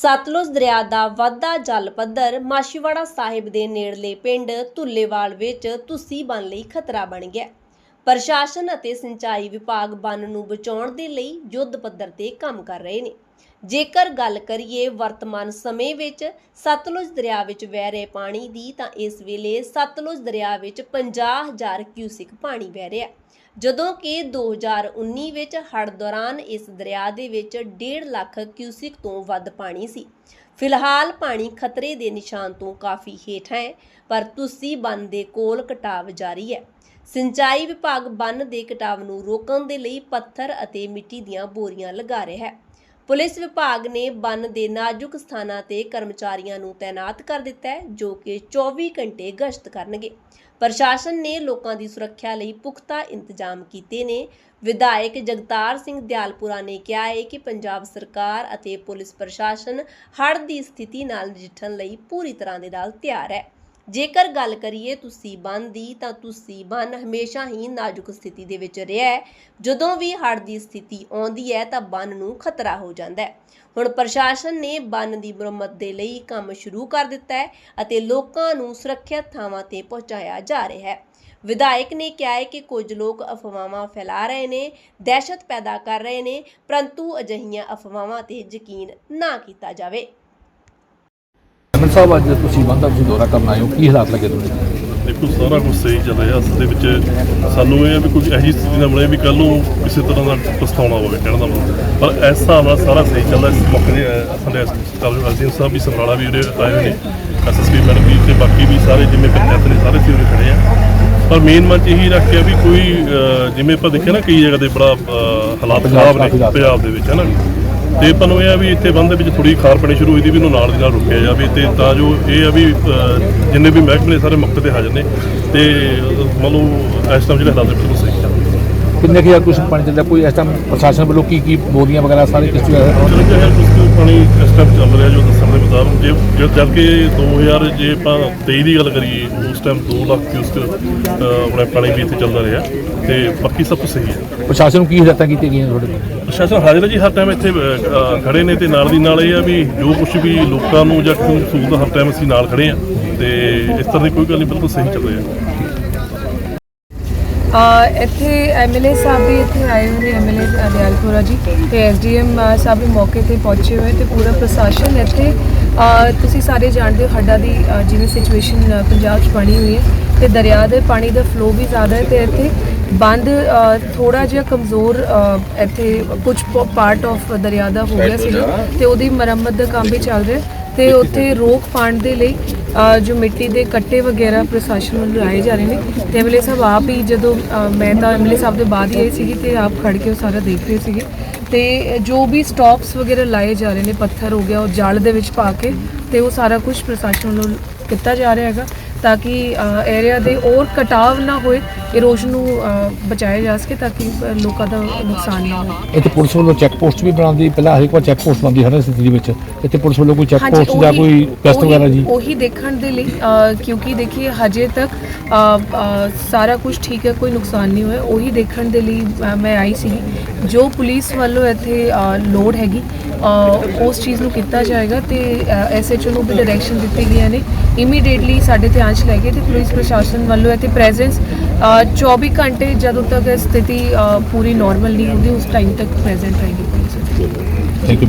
ਸਤਲੁਜ ਦਰਿਆ ਦਾ ਵਾਧਾ ਜਲ ਪੱਧਰ ਮਾਸ਼ੀਵਾੜਾ ਸਾਹਿਬ ਦੇ ਨੇੜਲੇ ਪਿੰਡ ਧੁੱਲੇਵਾਲ ਵਿੱਚ ਤੁਸੀਂ ਬਣ ਲਈ ਖਤਰਾ ਬਣ ਗਿਆ। ਪ੍ਰਸ਼ਾਸਨ ਅਤੇ ਸਿੰਚਾਈ ਵਿਭਾਗ ਬੰਨ ਨੂੰ ਬਚਾਉਣ ਦੇ ਲਈ ਯੁੱਧ ਪੱਧਰ ਤੇ ਕੰਮ ਕਰ ਰਹੇ ਨੇ। ਜੇਕਰ ਗੱਲ ਕਰੀਏ ਵਰਤਮਾਨ ਸਮੇਂ ਵਿੱਚ, ਸਤਲੁਜ ਦਰਿਆ ਵਿੱਚ ਵਹਿ ਰਹੇ ਪਾਣੀ ਦੀ, ਤਾਂ ਇਸ ਵੇਲੇ ਸਤਲੁਜ ਦਰਿਆ ਵਿੱਚ 50000 ਕਿਊਸਿਕ ਪਾਣੀ ਵਹਿ ਰਿਹਾ ਹੈ। ਜਦੋਂ ਕਿ 2019 ਵਿੱਚ ਹੜ੍ਹ ਦੌਰਾਨ ਇਸ ਦਰਿਆ ਦੇ ਵਿੱਚ 1.5 ਲੱਖ ਕਿਊਸਿਕ ਤੋਂ ਵੱਧ ਪਾਣੀ ਸੀ। ਫਿਲਹਾਲ ਪਾਣੀ ਖਤਰੇ ਦੇ ਨਿਸ਼ਾਨ ਤੋਂ ਕਾਫੀ ਹੇਠ ਹੈ, ਪਰ ਤੁਸੀਂ ਬੰਨ ਦੇ ਕੋਲ ਕਟਾਵ ਜਾਰੀ ਹੈ। ਸਿੰਚਾਈ ਵਿਭਾਗ ਬੰਨ ਦੇ ਕਟਾਵ ਨੂੰ ਰੋਕਣ ਦੇ ਲਈ ਪੱਥਰ ਅਤੇ ਮਿੱਟੀ ਦੀਆਂ ਬੋਰੀਆਂ ਲਗਾ ਰਿਹਾ ਹੈ। ਪੁਲਿਸ ਵਿਭਾਗ ਨੇ ਬੰਨ ਦੇ ਨਾਜ਼ੁਕ ਸਥਾਨਾਂ ਤੇ ਕਰਮਚਾਰੀਆਂ ਨੂੰ ਤਾਇਨਾਤ ਕਰ ਦਿੱਤਾ ਹੈ, ਜੋ ਕਿ 24 ਘੰਟੇ ਗਸ਼ਤ ਕਰਨਗੇ। ਪ੍ਰਸ਼ਾਸਨ ਨੇ ਲੋਕਾਂ ਦੀ ਸੁਰੱਖਿਆ ਲਈ ਪੁਖਤਾ ਇੰਤਜ਼ਾਮ ਕੀਤੇ ਨੇ। ਵਿਧਾਇਕ ਜਗਤਾਰ ਸਿੰਘ ਦਿਆਲਪੁਰਾ ਨੇ ਕਿਹਾ ਹੈ ਕਿ ਪੰਜਾਬ ਸਰਕਾਰ ਅਤੇ ਪੁਲਿਸ ਪ੍ਰਸ਼ਾਸਨ ਹੜ੍ਹ ਦੀ ਸਥਿਤੀ ਨਾਲ ਨਜਿੱਠਣ ਲਈ ਪੂਰੀ ਤਰ੍ਹਾਂ ਦੇ ਨਾਲ ਤਿਆਰ ਹੈ। ਜੇਕਰ ਗੱਲ ਕਰੀਏ ਤੁਸੀਂ ਬੰਨ ਦੀ, ਤਾਂ ਤੁਸੀਂ ਬੰਨ ਹਮੇਸ਼ਾ ਹੀ ਨਾਜ਼ੁਕ ਸਥਿਤੀ ਦੇ ਵਿੱਚ ਰਿਹਾ ਹੈ। ਜਦੋਂ ਵੀ ਹੜ੍ਹ ਦੀ ਸਥਿਤੀ ਆਉਂਦੀ ਹੈ, ਤਾਂ ਬੰਨ ਨੂੰ ਖਤਰਾ ਹੋ ਜਾਂਦਾ ਹੈ। ਹੁਣ ਪ੍ਰਸ਼ਾਸਨ ਨੇ ਬੰਨ ਦੀ ਮੁਰੰਮਤ ਦੇ ਲਈ ਕੰਮ ਸ਼ੁਰੂ ਕਰ ਦਿੱਤਾ ਹੈ ਅਤੇ ਲੋਕਾਂ ਨੂੰ ਸੁਰੱਖਿਅਤ ਥਾਵਾਂ ਤੇ ਪਹੁੰਚਾਇਆ ਜਾ ਰਿਹਾ ਹੈ। ਵਿਧਾਇਕ ਨੇ ਕਿਹਾ ਹੈ ਕਿ ਕੁਝ ਲੋਕ ਅਫਵਾਹਾਂ ਫੈਲਾ ਰਹੇ ਨੇ, ਦਹਿਸ਼ਤ ਪੈਦਾ ਕਰ ਰਹੇ ਨੇ, ਪਰੰਤੂ ਅਜਿਹੀਆਂ ਅਫਵਾਹਾਂ ਤੇ ਯਕੀਨ ਨਾ ਕੀਤਾ ਜਾਵੇ। ਅਮਨ ਸਾਹਿਬ ਅੱਜ ਤੁਸੀਂ ਬੰਦਾ ਤੁਸੀਂ ਦੌਰਾ ਕਰਨ ਆਏ ਹੋ। ਕੀ ਹਾਲਾਤ ਲੱਗੇ ਤੁਹਾਨੂੰ ਦੇਖੋ ਸਾਰਾ ਕੁਝ ਸਹੀ ਚੱਲ ਰਿਹਾ। ਅਸਲ ਦੇ ਵਿੱਚ ਸਾਨੂੰ ਇਹ ਹੈ ਵੀ ਕੋਈ ਇਹੋ ਜਿਹੀ ਸਥਿਤੀ ਨਾ ਬਣੇ ਵੀ ਕੱਲ ਨੂੰ ਕਿਸੇ ਤਰ੍ਹਾਂ ਦਾ ਪਛਤਾਉਣਾ ਹੋਵੇ ਕਹਿਣ ਦਾ ਮਤਲਬ। ਪਰ ਇਸ ਹਿਸਾਬ ਨਾਲ ਸਾਰਾ ਸਹੀ ਚੱਲਦਾ ਇਸ ਮੌਕੇ ਦੇ ਸਾਡੇ ਕਾਲਜ ਅਰਜਨ ਸਾਹਿਬ ਵੀ ਸਮਰਾਲਾ ਵੀ ਉਰੇ ਆਏ ਹੋਏ ਨੇ ਐਸਐਸਪੀ ਮੈਡਮ ਵੀ ਤੇ ਬਾਕੀ ਵੀ ਸਾਰੇ ਜਿਵੇਂ ਪੰਚਾਇਤ ਨੇ ਸਾਰੇ ਸੀ ਉਰੇ ਖੜੇ ਆ। ਪਰ ਮੇਨ ਮੰਚ ਇਹੀ ਰੱਖਿਆ ਵੀ ਕੋਈ ਜਿਵੇਂ ਆਪਾਂ ਦੇਖਿਆ ਨਾ ਕਈ ਜਗ੍ਹਾ ਤੇ ਬੜਾ ਹਾਲਾਤ ਖਰਾਬ ਨੇ। ਪੰਜਾਬ ਦੇ ਵਿੱਚ ਹੈ ਨਾ? ਤੇ ਆਪਾਂ ਨੂੰ ਇਹ ਆ ਵੀ ਇੱਥੇ ਬੰਦ ਦੇ ਵਿੱਚ ਥੋੜੀ ਖਾਰ ਪੈਣੀ ਸ਼ੁਰੂ ਹੋਈ ਦੀ ਵੀ ਇਹਨੂੰ ਨਾਲ ਦੀ ਨਾਲ ਰੁਕਿਆ ਜਾਵੇ ਤੇ ਤਾਂ ਜੋ ਇਹ ਆ ਵੀ ਜਿੰਨੇ ਵੀ ਮਹਿਕਮੇ ਨੇ ਸਾਰੇ ਮੌਕੇ ਤੇ ਹਾਜ਼ਰ ਨੇ ਤੇ ਮੰਨ ਲਓ ਇਸ ਟਾਈਮ ਜਿਹੜੇ ਹਾਲਾਤ ਬਿਲਕੁਲ ਸਹੀ ਚੱਲ ਕਿੰਨੇ ਕੁ ਕੁਝ ਪਾਣੀ ਚੱਲਦਾ ਕੋਈ ਇਸ ਟਾਈਮ ਪ੍ਰਸ਼ਾਸਨ ਵੱਲੋਂ ਕੀ ਕੀ ਬੋਰੀਆਂ ਵਗੈਰਾ ਸਾਰੇ ਕਿਸ ਤਰ੍ਹਾਂ ਪਾਣੀ ਇਸ ਟਾਈਮ ਚੱਲ ਰਿਹਾ ਜੋ ਦੱਸਣ ਦੇ ਮੁਤਾਬਕ ਜੇ ਜੇ ਜਦ ਕਿ 2000 ਜੇ ਆਪਾਂ 23 ਦੀ ਗੱਲ ਕਰੀਏ ਉਸ ਟਾਈਮ 2 ਲੱਖ ਕਿਊਸਕ ਆਪਣਾ ਪਾਣੀ ਵੀ ਇੱਥੇ ਚੱਲਦਾ ਰਿਹਾ ਤੇ ਬਾਕੀ ਸਭ ਕੁਝ ਸਹੀ ਹੈ। ਪ੍ਰਸ਼ਾਸਨ ਨੂੰ ਕੀ ਹਦਾਇਤਾਂ ਕੀਤੀਆਂ ਗਈਆਂ ਤੁਹਾਡੇ ਕੋਲ? ਪ੍ਰਸ਼ਾਸਨ ਹਾਜ਼ਰ ਹੈ ਜੀ ਹਰ ਟਾਈਮ ਇੱਥੇ ਅਹ, ਖੜੇ ਨੇ ਤੇ ਨਾਲ ਦੀ ਨਾਲ ਇਹ ਆ ਵੀ ਜੋ ਕੁਝ ਵੀ ਲੋਕਾਂ ਨੂੰ ਜਾਂ ਕੋਈ ਸਹੂਲਤ ਹਰ ਟਾਈਮ ਅਸੀਂ ਨਾਲ ਖੜੇ ਆ ਤੇ ਇਸ ਤਰ੍ਹਾਂ ਦੀ ਕੋਈ ਗੱਲ ਨਹੀਂ ਬਿਲਕੁਲ ਸਹੀ ਚੱਲ ਰਿਹਾ। ਅ, ਇੱਥੇ ਐਮਐਲਏ ਸਾਹਿਬ ਵੀ ਇੱਥੇ ਆਏ ਹੋਏ ਨੇ ਐਮਐਲਏ ਦਿਆਲਪੁਰਾ ਜੀ ਤੇ ਐਸਡੀਐਮ ਸਾਹਿਬ ਵੀ ਮੌਕੇ ਤੇ ਪਹੁੰਚੇ ਹੋਏ ਤੇ ਪੂਰਾ ਪ੍ਰਸ਼ਾਸਨ ਇੱਥੇ ਤੁਸੀਂ ਸਾਰੇ ਜਾਣਦੇ ਹੋ ਹੱਡਾ ਦੀ ਜਿਵੇਂ ਸਿਚੁਏਸ਼ਨ ਪੰਜਾਬ 'ਚ ਬਣੀ ਹੋਈ ਹੈ ਤੇ ਦਰਿਆ ਦੇ ਪਾਣੀ ਦਾ ਫਲੋ ਵੀ ਜ਼ਿਆਦਾ ਹੈ ਤੇ ਇੱਥੇ ਬੰਦ ਥੋੜਾ ਜਿਹਾ ਕਮਜ਼ੋਰ ਇੱਥੇ ਕੁਝ ਪਾਰਟ ਆਫ ਦਰਿਆ ਦਾ ਹੋ ਗਿਆ ਸੀ ਤੇ ਉਹਦੀ ਮੁਰੰਮਤ ਦਾ ਕੰਮ ਵੀ ਚੱਲ ਰਿਹਾ। ਹੈ ਤੇ ਉੱਥੇ ਰੋਕ ਪਾਉਣ ਦੇ ਲਈ ਜੋ ਮਿੱਟੀ ਦੇ ਕੱਟੇ ਵਗੈਰਾ ਪ੍ਰਸ਼ਾਸਨ ਵੱਲੋਂ ਲਾਏ ਜਾ ਰਹੇ ਨੇ, ਤੇ ਐਮਐਲਏ ਸਾਹਿਬ ਆਪ ਹੀ ਜਦੋਂ ਮੈਂ ਤਾਂ ਐਮਐਲਏ ਸਾਹਿਬ ਦੇ ਬਾਅਦ ਹੀ ਆਈ ਸੀਗੀ ਤੇ ਆਪ ਖੜ ਕੇ ਉਹ ਸਾਰਾ ਦੇਖ ਰਹੇ ਸੀਗੇ। ਤੇ ਜੋ ਵੀ ਸਟਾਪਸ ਵਗੈਰਾ ਲਾਏ ਜਾ ਰਹੇ ਨੇ, ਪੱਥਰ ਹੋ ਗਿਆ, ਉਹ ਜਲ ਦੇ ਵਿੱਚ ਪਾ ਕੇ, ਤੇ ਉਹ ਸਾਰਾ ਕੁਝ ਪ੍ਰਸ਼ਾਸਨ ਵੱਲੋਂ ਕੀਤਾ ਜਾ ਰਿਹਾ ਹੈਗਾ, ਤਾਂ ਕਿ ਏਰੀਆ ਦੇ ਹੋਰ ਕਟਾਵ ਨਾ ਹੋਏ ਇਰੋਸ਼ਨ ਨੂੰ ਅ, ਬਚਾਇਆ ਜਾ ਸਕੇ ਤਾਂ ਕਿ ਅ, ਲੋਕਾਂ ਦਾ ਨੁਕਸਾਨ ਨਾ ਹੋਵੇ। ਇੱਥੇ ਪੁਲਿਸ ਵੱਲੋਂ ਚੈੱਕ ਪੋਸਟ ਵੀ ਬਣਾਉਂਦੀ ਪਹਿਲਾਂ ਹਰੇਕ ਵਾਰ ਚੈੱਕ ਪੋਸਟ ਬਣਦੀ ਹਰ ਸਥਿਤੀ ਵਿੱਚ। ਇੱਥੇ ਪੁਲਿਸ ਵੱਲੋਂ ਕੋਈ ਚੈੱਕ ਪੋਸਟ ਜਾਂ ਉਹੀ- ਕੋਈ ਗਸ਼ਤ ਉਹੀ- ਵਗੈਰਾ ਜੀ? ਉਹੀ ਦੇਖਣ ਦੇ ਲਈ ਅ, ਕਿਉਂਕਿ ਦੇਖੀਏ ਹਜੇ ਤੱਕ ਅ, ਅ, ਸਾਰਾ ਕੁਝ ਠੀਕ ਹੈ ਕੋਈ ਨੁਕਸਾਨ ਨਹੀਂ ਹੋਇਆ। ਉਹੀ ਦੇਖਣ ਦੇ ਲਈ ਅ, ਮੈਂ ਆਈ ਸੀ ਜੋ ਪੁਲਿਸ ਵੱਲੋਂ ਇੱਥੇ ਅ, ਲੋੜ ਹੈਗੀ ਅ, ਉਸ ਚੀਜ਼ ਨੂੰ ਕੀਤਾ ਜਾਏਗਾ ਤੇ ਐਸਐਚਓ ਨੂੰ ਵੀ ਡਾਇਰੈਕਸ਼ਨ ਦਿੱਤੀ ਗਈਆਂ ਨੇ। ਇਮੀਡੀਏਟਲੀ ਸਾਡੇ ਧਿਆਨ 'ਚ ਲੈ ਕੇ ਤੇ ਪੁਲਿਸ ਪ੍ਰਸ਼ਾਸਨ ਵੱਲੋਂ ਇੱਥੇ ਪ੍ਰੈਜ਼ੈਂਸ 24 ਘੰਟੇ ਜਦੋਂ ਤੱਕ ਇਹ ਸਥਿਤੀ ਪੂਰੀ ਨਾਰਮਲ ਨਹੀਂ ਹੁੰਦੀ, ਉਸ ਟਾਈਮ ਤੱਕ ਪ੍ਰੈਜ਼ੈਂਟ ਰਹੇਗੀ ਪੁਲਿਸ ਥੈਂਕ ਯੂ